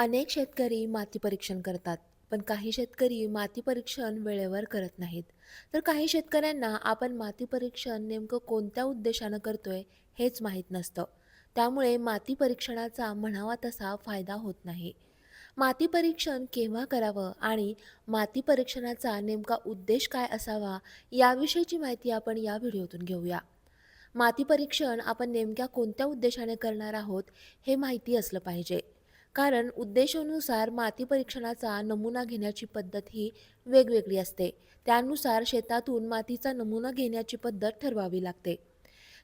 अनेक शेतकरी माती परीक्षण करतात पण काही शेतकरी माती परीक्षण वेळेवर करत नाहीत. तर काही शेतकऱ्यांना आपण माती परीक्षण नेमकं कोणत्या उद्देशानं करतोय हेच माहीत नसतं. त्यामुळे माती परीक्षणाचा म्हणावा तसा फायदा होत नाही. माती परीक्षण केव्हा करावं आणि माती परीक्षणाचा नेमका उद्देश काय असावा याविषयीची माहिती आपण या व्हिडिओतून घेऊया. माती परीक्षण आपण नेमक्या कोणत्या उद्देशाने करणार आहोत हे माहिती असलं पाहिजे. कारण उद्देशानुसार माती परीक्षणाचा नमुना घेण्याची पद्धत ही वेगवेगळी असते. त्यानुसार शेतातून मातीचा नमुना घेण्याची पद्धत ठरवावी लागते.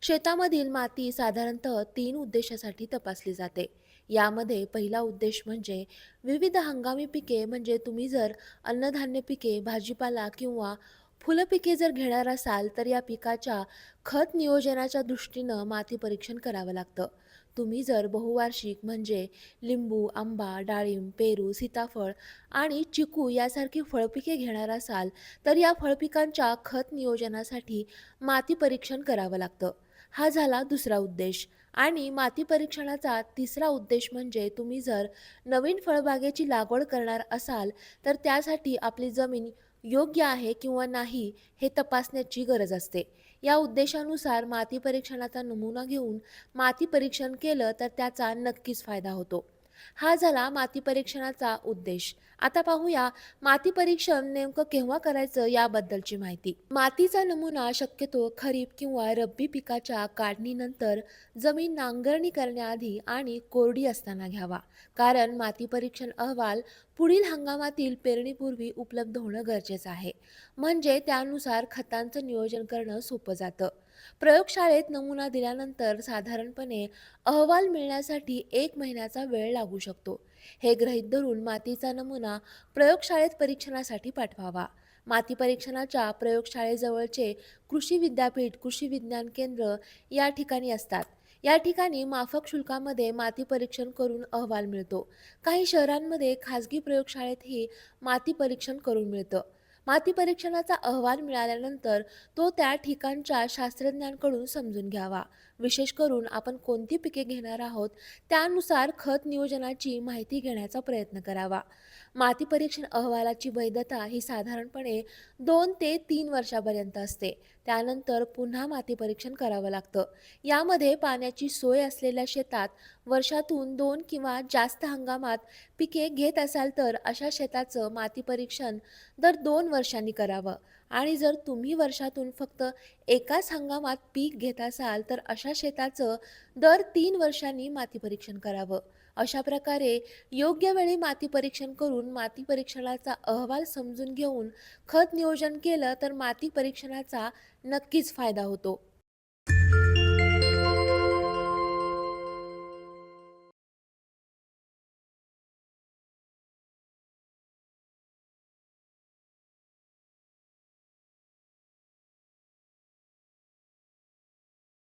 शेतामधील माती साधारणतः तीन उद्देशासाठी तपासली जाते. यामध्ये पहिला उद्देश म्हणजे विविध हंगामी पिके म्हणजे तुम्ही जर अन्नधान्य पिके भाजीपाला किंवा फुलपिके जर घेणार असाल तर या पिकाच्या खत नियोजनाच्या दृष्टीनं माती परीक्षण करावं लागतं. तुम्ही जर बहुवार्षिक म्हणजे लिंबू आंबा डाळिंब पेरू सीताफळ आणि चिकू यासारखी फळपिके घेणार असाल तर या फळपिकांच्या खत नियोजनासाठी माती परीक्षण करावं लागतं. हा झाला दुसरा उद्देश. आणि माती परीक्षणाचा तिसरा उद्देश म्हणजे तुम्ही जर नवीन फळबागेची लागवड करणार असाल तर त्यासाठी आपली जमीन योग्य आहे किंवा नाही हे तपासण्याची गरज असते. या उद्देशानुसार माती परीक्षणाचा नमुना घेऊन माती परीक्षण केलं तर त्याचा नक्कीच फायदा होतो. हा झाला माती परीक्षणाचा उद्देश. आता पाहूया माती परीक्षण नेमकं केव्हा करायचं याबद्दलची माहिती. मातीचा नमुना शक्यतो खरीप किंवा रब्बी पिकाच्या काढणीनंतर जमीन नांगरणी करण्याआधी आणि कोरडी असताना घ्यावा. कारण माती परीक्षण अहवाल पुढील हंगामातील पेरणीपूर्वी उपलब्ध होणं गरजेचं आहे. म्हणजे त्यानुसार खतांचं नियोजन करणं सोपं जातं. प्रयोगशाळेत नमुना दिल्यानंतर साधारणपणे अहवाल मिळण्यासाठी एक महिन्याचा वेळ लागू शकतो. हे गृहीत धरून मातीचा नमुना प्रयोगशाळेत परीक्षणासाठी पाठवावा. माती परीक्षणाच्या प्रयोगशाळेजवळचे कृषी विद्यापीठ कृषी विज्ञान केंद्र या ठिकाणी असतात. या ठिकाणी माफक शुल्कामध्ये माती परीक्षण करून अहवाल मिळतो. काही शहरांमध्ये खाजगी प्रयोगशाळेतही माती परीक्षण करून मिळतं. माती परीक्षणाचा अहवाल मिळाल्यानंतर तो त्या ठिकाणच्या शास्त्रज्ञांकडून समजून घ्यावा. विशेष करून आपण कोणती पिके घेणार आहोत त्यानुसार खत नियोजनाची माहिती घेण्याचा प्रयत्न करावा. माती परीक्षण अहवालाची वैधता ही साधारणपणे दोन ते तीन वर्षापर्यंत असते. त्यानंतर पुन्हा माती परीक्षण करावं लागतं. यामध्ये पाण्याची सोय असलेल्या शेतात वर्षातून दोन किंवा जास्त हंगामात पिके घेत असाल तर अशा शेताचं माती परीक्षण दर दोन वर्षांनी करावं. आणि जर तुम्ही वर्षातून फक्त एकाच हंगामात पीक घेत असाल तर अशा शेताचं दर तीन वर्षांनी माती परीक्षण करावं. अशा प्रकारे योग्य वेळी माती परीक्षण करून माती परीक्षणाचा अहवाल समजून घेऊन खत नियोजन केलं तर माती परीक्षणाचा नक्कीच फायदा होतो.